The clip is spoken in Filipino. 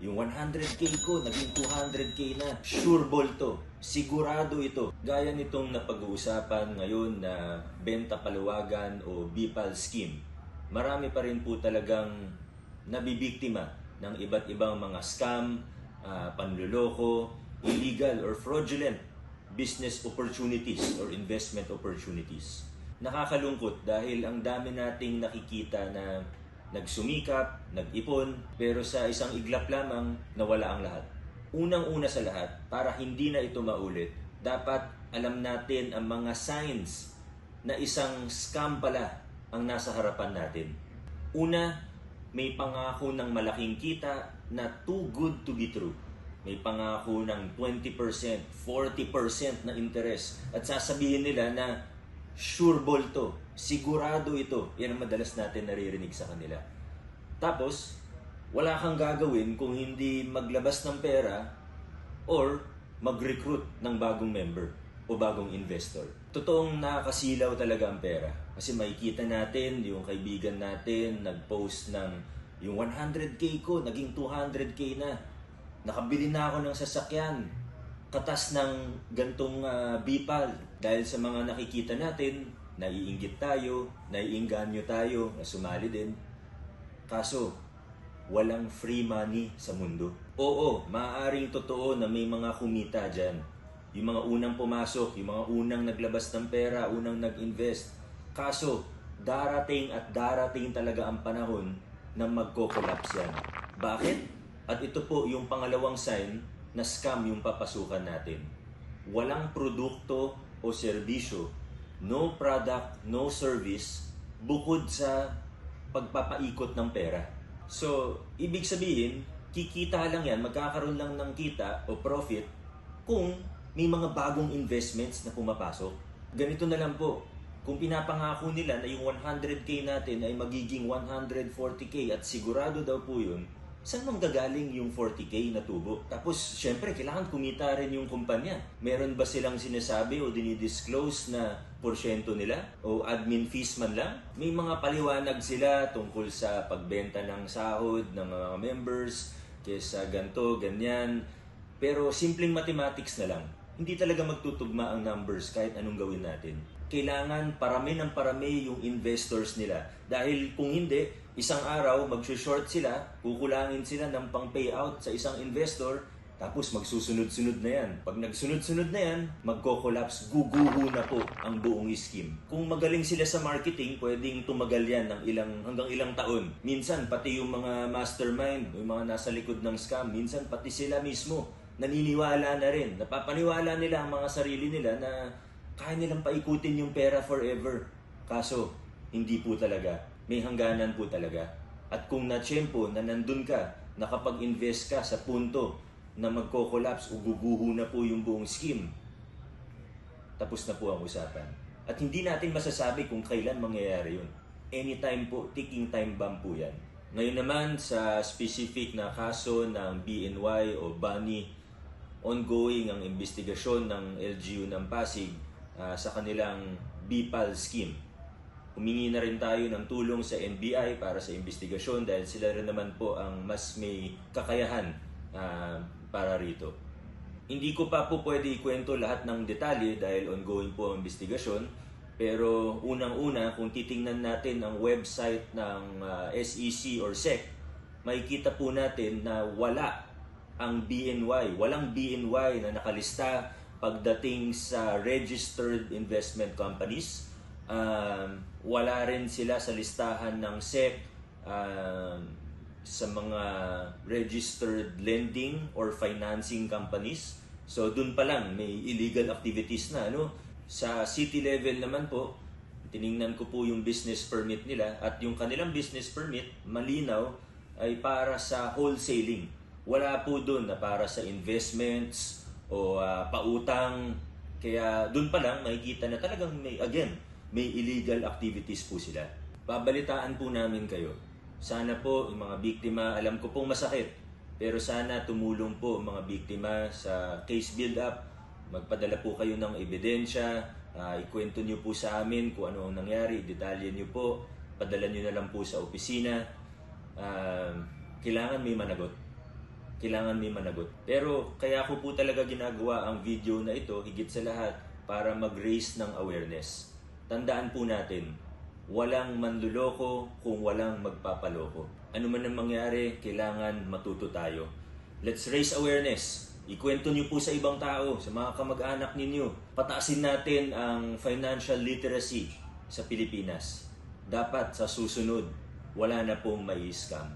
Yung 100k ko, naging 200k na. Sure ball to. Sigurado ito. Gaya nitong napag-uusapan ngayon na benta paluwagan o BIPAL scheme. Marami pa rin po talagang nabibiktima ng iba't ibang mga scam, ah, panluloko, illegal or fraudulent business opportunities or investment opportunities. Nakakalungkot dahil ang dami nating nakikita na nagsumikap, nag-ipon, pero sa isang iglap lamang nawala ang lahat. Unang-una sa lahat, para hindi na ito maulit, dapat alam natin ang mga signs na isang scam pala ang nasa harapan natin. Una, may pangako ng malaking kita na too good to be true. May pangako ng 20%, 40% na interest. At sasabihin nila na sure ball to, sigurado ito. Yan ang madalas natin naririnig sa kanila. Tapos, wala kang gagawin kung hindi maglabas ng pera or mag-recruit ng bagong member o bagong investor. Totoong nakakasilaw talaga ang pera. Kasi makikita natin yung kaibigan natin nag-post ng yung 100k ko, naging 200k na. Nakabili na ako ng sasakyan. Katas ng gantong ah, bipal. Dahil sa mga nakikita natin, naiinggit tayo, naiinganyo tayo, na sumali din. Kaso, walang free money sa mundo. Oo, maaaring totoo na may mga kumita dyan. Yung mga unang pumasok, yung mga unang naglabas ng pera, unang nag-invest. Kaso, darating at darating talaga ang panahon na magko-collapse yan. Bakit? At ito po yung pangalawang sign na scam yung papasukan natin. Walang produkto o serbisyo, no product, no service, bukod sa pagpapaikot ng pera. So, ibig sabihin, kikita lang yan, magkakaroon lang ng kita o profit kung may mga bagong investments na pumapasok. Ganito na lang po, kung pinapangako nila na yung 100k natin ay magiging 140k at sigurado daw po yun, saan manggagaling yung 40k na tubo? Tapos, syempre, kailangan kumita rin yung kumpanya. Meron ba silang sinasabi o dinidisclose na porsyento nila? O admin fees man lang? May mga paliwanag sila tungkol sa pagbenta ng sahod ng mga members, kesa ganto, ganyan. Pero simpleng mathematics na lang. Hindi talaga magtutugma ang numbers kahit anong gawin natin. Kailangan parami ng parami yung investors nila. Dahil kung hindi, isang araw mag-short sila, kukulangin sila ng pang-payout sa isang investor, tapos magsusunod-sunod na yan. Pag nagsunod-sunod na yan, magko-collapse, guguho na po ang buong scheme. Kung magaling sila sa marketing, pwedeng tumagal yan ng ilang, hanggang ilang taon. Minsan, pati yung mga mastermind, yung mga nasa likod ng scam, minsan pati sila mismo, naniniwala na rin. Napapaniwala nila ang mga sarili nila na kaya nilang paikutin yung pera forever. Kaso, hindi po talaga. May hangganan po talaga. At kung na-tsempo na nandun ka, nakapag-invest ka sa punto na magko-collapse o guguho na po yung buong scheme, tapos na po ang usapan. At hindi natin masasabi kung kailan mangyayari yun. Anytime po, ticking time bomb po yan. Ngayon naman sa specific na kaso ng BNY o Bunny, ongoing ang investigasyon ng LGU ng Pasig ah, sa kanilang BIPAL scheme. Humingi na rin tayo ng tulong sa NBI para sa investigasyon dahil sila rin naman po ang mas may kakayahan ah, para rito. Hindi ko pa po pwede ikwento lahat ng detalye dahil ongoing po ang investigasyon. Pero unang-una, kung titingnan natin ang website ng ah, SEC or SEC, makikita po natin na wala ang BNY. Walang BNY na nakalista pagdating sa registered investment companies. Um, wala rin sila sa listahan ng SEC um, sa mga registered lending or financing companies. So dun pa lang may illegal activities na ano. Sa city level naman po, tiningnan ko po yung business permit nila at yung kanilang business permit malinaw ay para sa wholesaling. Wala po doon na para sa investments o ah, pautang. Kaya doon pa lang makikita na talagang may again, may illegal activities po sila. Babalitaan po namin kayo. Sana po yung mga biktima, alam ko pong masakit, pero sana tumulong po mga biktima sa case build-up. Magpadala po kayo ng ebidensya, ah, ikwento nyo po sa amin kung ano ang nangyari, detalye nyo po, padala nyo na lang po sa opisina. Ah, kailangan may managot. Kailangan may managot. Pero kaya ko po talaga ginagawa ang video na ito higit sa lahat para mag-raise ng awareness. Tandaan po natin, walang manluloko kung walang magpapaloko. Ano man ang mangyari, kailangan matuto tayo. Let's raise awareness. Ikwento niyo po sa ibang tao, sa mga kamag-anak ninyo. Pataasin natin ang financial literacy sa Pilipinas. Dapat sa susunod, wala na pong mai-scam.